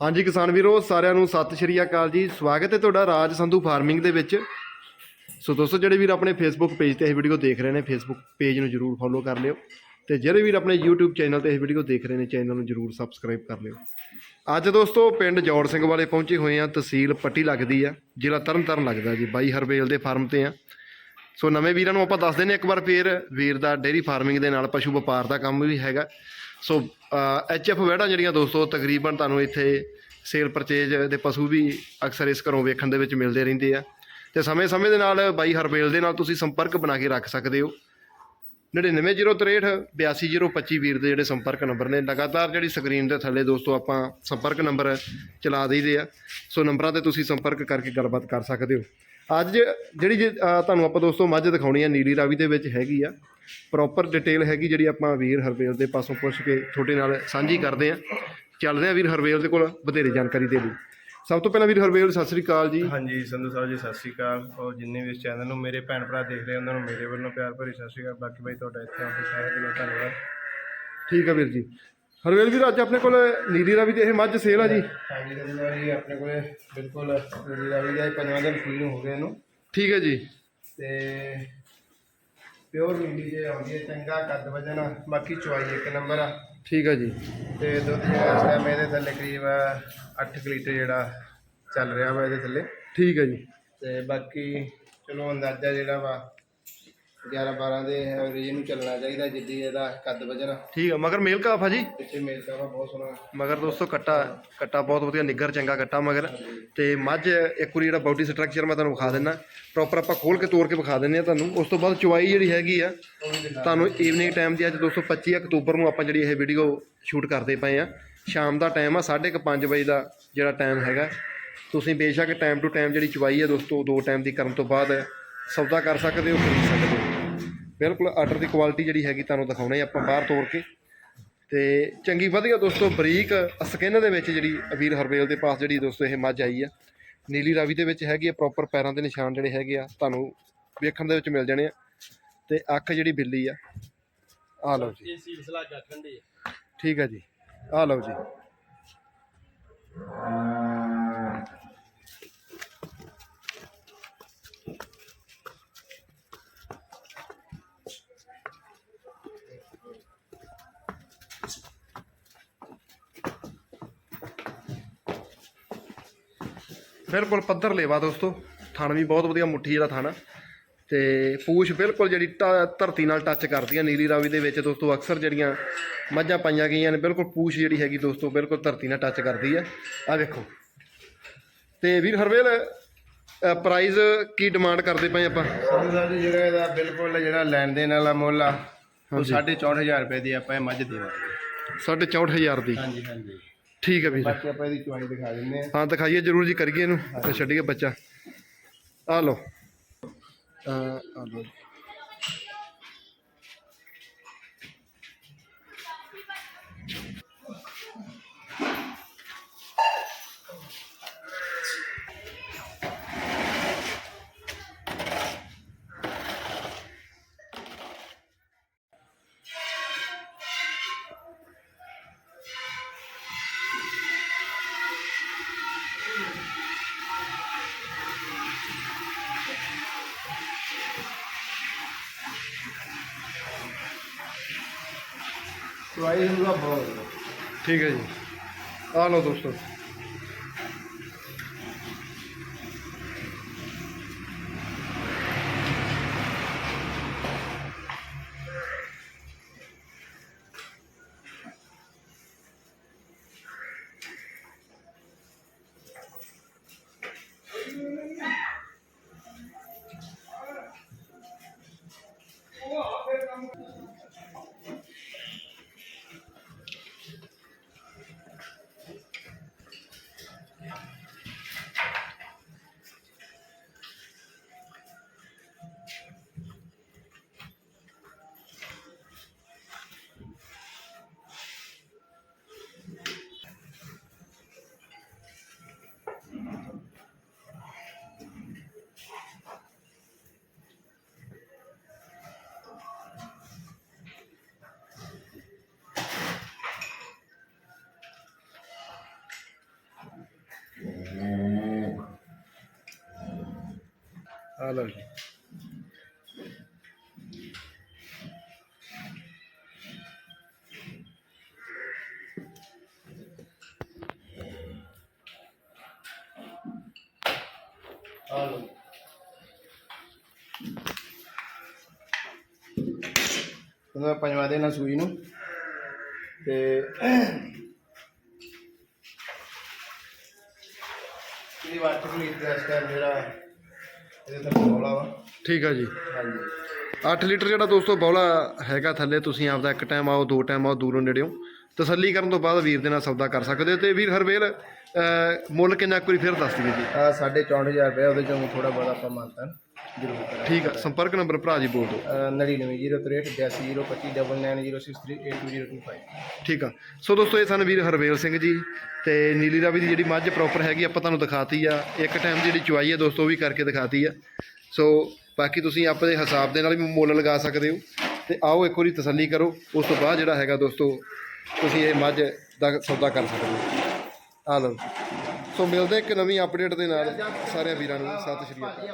ਹਾਂਜੀ ਕਿਸਾਨ ਵੀਰੋ, ਸਾਰਿਆਂ ਨੂੰ ਸਤਿ ਸ਼੍ਰੀ ਅਕਾਲ ਜੀ। ਸਵਾਗਤ ਹੈ ਤੁਹਾਡਾ ਰਾਜ ਸੰਧੂ ਫਾਰਮਿੰਗ ਦੇ ਵਿੱਚ। ਸੋ ਦੋਸਤੋ, ਜਿਹੜੇ ਵੀਰ ਆਪਣੇ ਫੇਸਬੁੱਕ ਪੇਜ ਤੇ ਇਹ ਵੀਡੀਓ ਦੇਖ ਰਹੇ ਨੇ ਫੇਸਬੁੱਕ ਪੇਜ ਨੂੰ ਜਰੂਰ ਫੋਲੋ ਕਰ ਲਿਓ ਤੇ ਜਿਹੜੇ ਵੀਰ ਆਪਣੇ YouTube ਚੈਨਲ ਤੇ ਇਹ ਵੀਡੀਓ ਦੇਖ ਰਹੇ ਨੇ ਚੈਨਲ ਨੂੰ ਜਰੂਰ ਸਬਸਕ੍ਰਾਈਬ ਕਰ ਲਿਓ। ਅੱਜ ਦੋਸਤੋ, ਪਿੰਡ ਜੋੜ ਸਿੰਘ ਵਾਲੇ ਪਹੁੰਚੇ ਹੋਏ ਆ, ਤਹਿਸੀਲ ਪੱਟੀ ਲੱਗਦੀ ਆ, ਜ਼ਿਲ੍ਹਾ ਤਰਨਤਾਰਨ ਲੱਗਦਾ ਜੀ, ਬਾਈ ਹਰਬੇਲ ਦੇ ਫਾਰਮ ਤੇ ਆ। ਸੋ ਨਵੇਂ ਵੀਰਾਂ ਨੂੰ ਆਪਾਂ ਦੱਸ ਦਿੰਦੇ ਹਾਂ ਇੱਕ ਵਾਰ ਫੇਰ, ਵੀਰ ਦਾ ਡੇਅਰੀ ਫਾਰਮਿੰਗ ਦੇ ਨਾਲ ਪਸ਼ੂ ਵਪਾਰ ਦਾ ਕੰਮ ਵੀ ਹੈਗਾ। ਸੋ ਐਚਐਫ ਵੈੜਾਂ ਜਿਹੜੀਆਂ ਦੋਸਤੋ ਤਕਰੀਬਨ ਤੁਹਾਨੂੰ ਇੱਥੇ ਸੇਲ ਪਰਚੇਜ ਦੇ ਪਸ਼ੂ ਵੀ ਅਕਸਰ ਇਸ ਘਰੋਂ ਵੇਖਣ ਦੇ ਵਿੱਚ ਮਿਲਦੇ ਰਹਿੰਦੇ ਆ। ਤੇ ਸਮੇਂ-ਸਮੇਂ ਦੇ ਨਾਲ ਬਾਈ ਹਰਬੇਲ ਦੇ ਨਾਲ ਤੁਸੀਂ ਸੰਪਰਕ ਬਣਾ ਕੇ ਰੱਖ ਸਕਦੇ ਹੋ। 9903 82025 ਵੀਰ ਦੇ ਜਿਹੜੇ ਸੰਪਰਕ ਨੰਬਰ ਨੇ ਲਗਾਤਾਰ ਜਿਹੜੀ ਸਕਰੀਨ ਦੇ ਥੱਲੇ ਦੋਸਤੋ ਆਪਾਂ ਸੰਪਰਕ ਨੰਬਰ ਚਲਾ ਦਈਦੇ ਆ। ਸੋ ਨੰਬਰਾਂ ਤੇ ਤੁਸੀਂ ਸੰਪਰਕ ਕਰਕੇ ਗੱਲਬਾਤ ਕਰ ਸਕਦੇ ਹੋ। ਅੱਜ ਜਿਹੜੀ ਜੇ, ਤੁਹਾਨੂੰ ਆਪਾਂ ਦੋਸਤੋ ਮੱਝ ਦਿਖਾਉਣੀ ਆ ਨੀਲੀ ਰਾਵੀ ਦੇ ਵਿੱਚ ਹੈਗੀ ਆ। ਪ੍ਰੋਪਰ ਡਿਟੇਲ ਹੈਗੀ ਜਿਹੜੀ ਆਪਾਂ ਵੀਰ ਹਰਬੇਲ ਦੇ ਪਾਸੋਂ ਪੁੱਛ ਕੇ ਤੁਹਾਡੇ ਨਾਲ ਸਾਂਝੀ ਕਰਦੇ ਆ ਚੱਲਦੇ ਆ ਵੀਰ ਹਰਬੇਲ ਦੇ ਕੋਲ ਵਧੇਰੇ ਜਾਣਕਾਰੀ ਦੇ ਲਈ। ਸਭ ਤੋਂ ਪਹਿਲਾਂ ਵੀਰ ਹਰਬੇਲ ਸਤਿ ਸ੍ਰੀ ਅਕਾਲ ਜੀ। ਹਾਂਜੀ ਸੰਧੂ ਸਾਹਿਬ ਜੀ ਸਤਿ ਸ਼੍ਰੀ ਅਕਾਲ। ਔਰ ਜਿੰਨੇ ਵੀ ਇਸ ਚੈਨਲ ਨੂੰ ਮੇਰੇ ਭੈਣ ਭਰਾ ਦੇਖ ਰਹੇ ਉਹਨਾਂ ਨੂੰ ਮੇਰੇ ਵੱਲੋਂ ਪਿਆਰ ਭਰੀ ਸਤਿ ਸ਼੍ਰੀ ਅਕਾਲ। ਬਾਕੀ ਬਾਈ ਤੁਹਾਡਾ ਇੱਥੇ ਆਉਣ ਤੇ ਸਾਰਾ ਦਿਲੋਂ ਧੰਨਵਾਦ। ਠੀਕ ਆ ਵੀਰ ਜੀ। ਹਰਬੇਲ ਵੀਰ ਅੱਜ ਆਪਣੇ ਕੋਲ ਨੀਲੀ ਰਾਵੀ ਤੇ ਇਹ ਮੱਝ ਸੇਲ ਆ ਜੀ। ਹਾਂਜੀ ਸੰਧੂ ਸਾਹਿਬ ਜੀ ਆਪਣੇ ਕੋਲੇ ਬਿਲਕੁਲ ਮੇਰੀ ਰਾਵੀ ਦਾ ਇਹ ਪੰਜਵਾਂ ਦਿਨ ਫੀਲ ਹੋ ਗਿਆ ਇਹਨੂੰ। ਠੀਕ ਹੈ ਜੀ। ਤੇ ਪਿਓਰ ਨੀਲੀ ਜੇ ਆਉਂਦੀ ਹੈ ਚੰਗਾ ਕੱਦ ਵਜਨ ਆ, ਬਾਕੀ ਚੁਆਈ ਇੱਕ ਨੰਬਰ ਆ। ਠੀਕ ਹੈ ਜੀ। ਤੇ ਦੁੱਧ ਜਿਹੜਾ ਇਸ ਟਾਈਮ ਇਹਦੇ ਥੱਲੇ ਕਰੀਬ 8 ਲੀਟਰ ਜਿਹੜਾ ਚੱਲ ਰਿਹਾ ਵਾ ਇਹਦੇ ਥੱਲੇ। ਠੀਕ ਹੈ ਜੀ। ਤੇ ਬਾਕੀ ਚਲੋ ਅੰਦਾਜ਼ਾ ਜਿਹੜਾ ਵਾ 11 12 ਦੇ ਐਵਰੇਜ ਨੂੰ ਚੱਲਣਾ ਚਾਹੀਦਾ ਜਿੱਦੀ ਇਹਦਾ ਕੱਦ ਵਜਨ। ਠੀਕ ਆ ਮਗਰ ਮੇਲ ਕਾਫ ਆ ਜੀ? ਪਿੱਛੇ ਮੇਲ ਦਾ ਵਾ ਬਹੁਤ ਸੋਹਣਾ। ਮਗਰ ਦੋਸਤੋ ਕੱਟਾ ਕੱਟਾ ਬਹੁਤ ਵਧੀਆ ਨਿੱਗਰ ਚੰਗਾ ਕੱਟਾ ਮਗਰ। ਤੇ ਮੱਝ ਇੱਕ ਵਾਰੀ ਜਿਹੜਾ ਬਾਡੀ ਸਟਰਕਚਰ ਮੈਂ ਤੁਹਾਨੂੰ ਵਿਖਾ ਦਿੰਦਾ ਪ੍ਰੋਪਰ ਆਪਾਂ ਖੋਲ ਕੇ ਤੋੜ ਕੇ ਵਿਖਾ ਦਿੰਦੇ ਆ ਤੁਹਾਨੂੰ। ਉਸ ਤੋਂ ਬਾਅਦ ਚੁਆਈ ਜਿਹੜੀ ਹੈਗੀ ਆ ਤੁਹਾਨੂੰ ਈਵਨਿੰਗ ਟਾਈਮ ਦੀ ਅੱਜ ਦੋਸਤੋ 25 ਅਕਤੂਬਰ ਨੂੰ ਆਪਾਂ ਜਿਹੜੀ ਇਹ ਵੀਡੀਓ ਸ਼ੂਟ ਕਰਦੇ ਪਏ ਆ। ਸ਼ਾਮ ਦਾ ਟਾਈਮ ਆ 5:30 ਵਜੇ ਦਾ ਜਿਹੜਾ ਟਾਈਮ ਹੈਗਾ। ਤੁਸੀਂ ਬੇਸ਼ੱਕ ਟਾਈਮ ਟੂ ਟਾਈਮ ਜਿਹੜੀ ਚੁਆਈ ਹੈ ਦੋਸਤੋ ਦੋ ਟਾਈਮ ਦੀ ਕਰਨ ਤੋਂ ਬਾਅਦ ਸੌਦਾ ਕਰ ਸਕਦੇ ਹੋ ਖਰੀਦ ਸਕਦੇ ਹੋ। ਬਿਲਕੁਲ ਆਰਡਰ ਦੀ ਕੁਆਲਿਟੀ ਜਿਹੜੀ ਹੈਗੀ ਤੁਹਾਨੂੰ ਦਿਖਾਉਣੇ ਆਪਾਂ ਬਾਹਰ ਤੋੜ ਕੇ। ਤੇ ਚੰਗੀ ਵਧੀਆ ਦੋਸਤੋ, ਬਰੀਕ ਸਕਿਨ ਦੇ ਵਿੱਚ ਜਿਹੜੀ ਵੀਰ ਹਰਬੇਲ ਦੇ ਪਾਸ ਜਿਹੜੀ ਦੋਸਤੋ ਇਹ ਮੱਝ ਆਈ ਆ। ਨੀਲੀ ਰਾਵੀ ਦੇ ਵਿੱਚ ਹੈਗੀ ਆ ਪ੍ਰੋਪਰ ਪੈਰਾਂ ਦੇ ਨਿਸ਼ਾਨ ਜਿਹੜੇ ਹੈਗੇ ਆ, ਤੁਹਾਨੂੰ ਵੇਖਣ ਦੇ ਵਿੱਚ ਮਿਲ ਜਾਣੇ ਆ। ਤੇ ਅੱਖ ਜਿਹੜੀ ਬਿੱਲੀ ਆ ਆ ਲਓ ਜੀ। ਇਹ ਸੀਲ ਸਲਾਗਾ ਠੰਡੀ ਠੀਕ ਆ ਜੀ ਆ ਲਓ ਜੀ। ਬਿਲਕੁਲ ਪੱਧਰ ਲੇਵਾ ਦੋਸਤੋ। ਥਣ ਵੀ ਬਹੁਤ ਵਧੀਆ ਮੁੱਠੀ ਦਾ ਥਣ। ਤੇ ਪੂਛ ਬਿਲਕੁਲ ਜਿਹੜੀ ਧਰਤੀ ਨਾਲ ਟੱਚ ਕਰਦੀ ਆ ਨੀਲੀ ਰਾਵੀ ਦੇ ਵਿੱਚ ਦੋਸਤੋ ਅਕਸਰ ਜਿਹੜੀਆਂ ਮੱਝਾਂ ਪਾਈਆਂ ਗਈਆਂ ਨੇ ਬਿਲਕੁਲ ਪੂਛ ਜਿਹੜੀ ਹੈਗੀ ਦੋਸਤੋ ਬਿਲਕੁਲ ਧਰਤੀ ਨਾਲ ਟੱਚ ਕਰਦੀ ਆ। ਆ ਵੇਖੋ। ਤੇ ਵੀਰ ਹਰਵੇਲ ਪ੍ਰਾਈਜ਼ ਕੀ ਡਿਮਾਂਡ ਕਰਦੇ ਪਏ ਆਪਾਂ? ਜੀ ਜਿਹੜਾ ਇਹਦਾ ਬਿਲਕੁਲ ਜਿਹੜਾ ਲੈਣ ਦੇਣ ਵਾਲਾ ਮੁੱਲ ਆ ਉਹ 64500 ਰੁਪਏ ਦੀ ਆਪਾਂ ਇਹ ਮੱਝ ਦੇਵਾਂਗੇ 64000 ਦੀ। ਹਾਂਜੀ ਹਾਂਜੀ। ਠੀਕ ਹੈ ਵੀਰ। ਬਾਕੀ ਆਪਾਂ ਇਹਦੀ ਚੁਆਈ ਦਿਖਾ ਦਿੰਦੇ ਆ ਹਾਂ ਦਿਖਾਈਏ ਜਰੂਰ ਜੀ ਕਰੀਏ ਇਹਨੂੰ। ਛੱਡੀਏ ਬੱਚਾ। ਆ ਲਓ। ਆ ਆ ਲਓ ਚੁਆਈ ਹੁੰਦਾ ਬਹੁਤ ਠੀਕ ਹੈ ਜੀ। ਆ ਲਓ ਦੋਸਤੋ। ਆ ਲਓ ਜੀ ਆ ਲਓ ਉਹਦਾ ਪੰਜਵਾਂ ਦਿਨ ਆ ਸੂਈ ਨੂੰ ਤੇ ਇਹ ਵਾਟਰ ਪਲੀਟ ਦਾ ਸਟੈਪ ਜਿਹੜਾ ਇਹਦੇ ਬੋਲਾ ਵਾ। ਠੀਕ ਆ ਜੀ। ਹਾਂਜੀ। 8 ਲੀਟਰ ਜਿਹੜਾ ਦੋਸਤੋ ਬੌਲਾ ਹੈਗਾ ਥੱਲੇ ਤੁਸੀਂ ਆਪਦਾ ਇੱਕ ਟਾਈਮ ਆਓ ਦੋ ਟਾਈਮ ਆਓ ਦੂਰੋਂ ਨੇੜਿਓਂ। ਤਸੱਲੀ ਕਰਨ ਤੋਂ ਬਾਅਦ ਵੀਰ ਦੇ ਨਾਲ ਸੌਦਾ ਕਰ ਸਕਦੇ ਹੋ। ਤੇ ਵੀਰ ਹਰਵੇਲ ਮੁੱਲ ਕਿੰਨਾ ਕੁ ਵਾਰੀ ਫਿਰ ਦੱਸ ਦਈਏ ਜੀ? ਆ 64000 ਰੁਪਏ ਉਹਦੇ ਚੋਂ ਥੋੜਾ ਬਹੁਤਾ ਆਪਾਂ ਮੰਨਤਾ। ਜ਼ਰੂਰ ਠੀਕ ਆ ਸੰਪਰਕ ਨੰਬਰ ਭਰਾ ਜੀ ਬੋਲ ਦਿਓ। ਅਹ 99038205990225 ਠੀਕ ਆ। ਸੋ ਦੋਸਤੋ ਇਹ ਸਨ ਵੀਰ ਹਰਵੇਲ ਸਿੰਘ ਜੀ ਤੇ ਨੀਲੀ ਰਾਵੀ ਦੀ ਜਿਹੜੀ ਮੱਝ ਪ੍ਰੋਪਰ ਹੈਗੀ ਆਪਾਂ ਤੁਹਾਨੂੰ ਦਿਖਾਤੀ ਆ। ਇੱਕ ਟਾਈਮ ਜਿਹੜੀ ਚੁਆਈ ਹੈ ਦੋਸਤੋ ਉਹ ਵੀ ਕਰਕੇ ਦਿਖਾਤੀ ਆ। ਸੋ ਬਾਕੀ ਤੁਸੀਂ ਆਪਣੇ ਹਿਸਾਬ ਦੇ ਨਾਲ ਵੀ ਮੁੱਲ ਲਗਾ ਸਕਦੇ ਹੋ। ਤੇ ਆਓ ਇੱਕ ਵਾਰੀ ਤਸੱਲੀ ਕਰੋ। ਉਸ ਤੋਂ ਬਾਅਦ ਜਿਹੜਾ ਹੈਗਾ ਦੋਸਤੋ ਤੁਸੀਂ ਇਹ ਮੱਝ ਦਾ ਸੌਦਾ ਕਰ ਸਕਦੇ ਹੋ। ਆ ਲਓ। ਸੋ ਮਿਲਦੇ ਇੱਕ ਨਵੀਂ ਅਪਡੇਟ ਦੇ ਨਾਲ। ਸਾਰਿਆਂ ਵੀਰਾਂ ਨੂੰ ਸਤਿ ਸ਼੍ਰੀ ਅਕਾਲ।